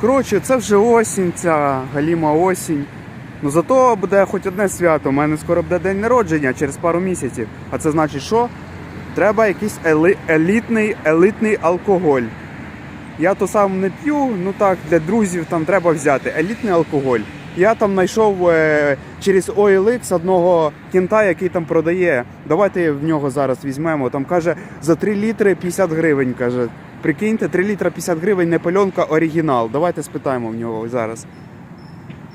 Коротше, це вже осінь, ця галіма осінь. Ну зато буде хоч одне свято. У мене скоро буде день народження через пару місяців. А це значить, що треба якийсь ели- елітний, елитний алкоголь. Я то сам не п'ю, ну так, для друзів там треба взяти елітний алкоголь. Я там знайшов е, через OLX одного кінта, який там продає. Давайте в нього зараз візьмемо. Там каже за 3 літри 50 гривень. каже. Прикиньте, 3 літра 50 гривень, не пальонка оригінал. Давайте спитаємо в нього зараз.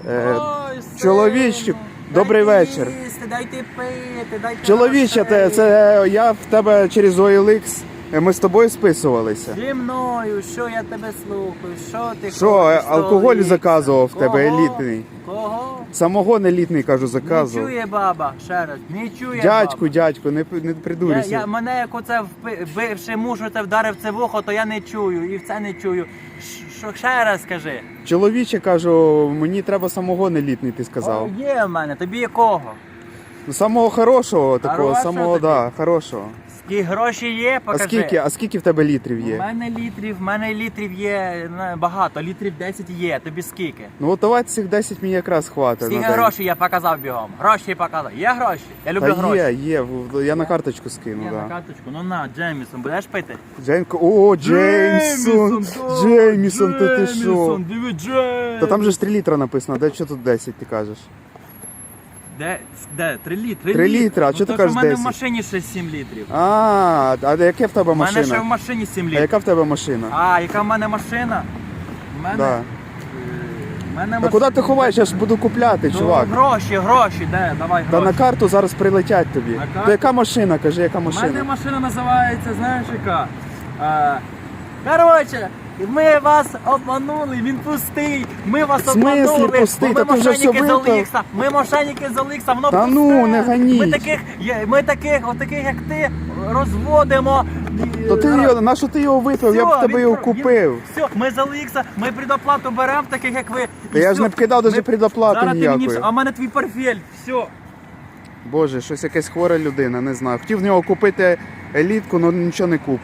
Е, Ой, чоловіче, сину, добрий дайте вечір. Їсти, дайте пити, дайте чоловіче, це, це я в тебе через OLX. Е, Ми з тобою списувалися. Зі мною, що я тебе слухаю, що ти Що, хочеш, е, алкоголь Толік? заказував в тебе Кого? елітний? Кого? Самогон елітний, кажу, Не заказував. чує баба, ще раз, не чує Дядьку, баба. дядьку, не, не Я, придурюйся. я, мене як оце впи- бивши муж оце вдарив це вухо, то я не чую, і в це не чую. Ш- Що ще раз скажи? Чоловіче, кажу, мені треба самогон елітний, ти сказав. О, є в мене, тобі якого? Ну, Самого хорошого, такого, Хорошого самого, тобі? да, хорошого. Скільки гроші є, А скільки, а скільки в тебе літрів є? У мене літрів, в мене літрів є ну, багато, літрів 10 є. Тобі скільки? Ну от давай цих 10 мені якраз хватить. Скільки грошей я показав бігом? Гроші показав. Є гроші? Я люблю Та гроші. є, є, я на карточку скину, Є на карточку. Ну на, Джеймісон, будеш пити? Джеймко, о, Джеймсон, Джеймісон, то ти що? диви Джеймісон. Та там же ж 3 літра написано, де що тут 10, ти кажеш? Де? Де? 3 літри. Три літра, а Ну, чого ти так кажеш У мене 10? в машині ще 7 літрів. А, а яке в тебе У мене ще в машина? машині 7 А літрів. яка в тебе машина? А, яка в мене машина? У мене, Да. е, в мене Та машина. куди ти ховаєш? Я ж буду купляти, Ну, чувак. Гроші, гроші, де? Давай Та гроші. на карту зараз прилетять тобі. На карту? То яка машина? Кажи, яка У мене машина? машина називається, знаєш яка? А, коротше, ми вас обманули, він пустий. Ми вас смислі обманули. пустий? бо Та ми вже мошенники все з. Олікса. Ми мошенники з Олікса, воно Та пусте. ну, не ганіть. Ми таких, є- ми таких, от таких як ти, розводимо. То ти його, на що ти його випив? Я б в тебе його купив. Все, ми з Олікса, ми предоплату беремо, таких як ви. Та І я ж все. не вкидав навіть Ми- предоплату Зараз ти мені, ніякої. а в мене твій портфель, все. Боже, щось якась хвора людина, не знаю. Хотів в нього купити елітку, але нічого не купив.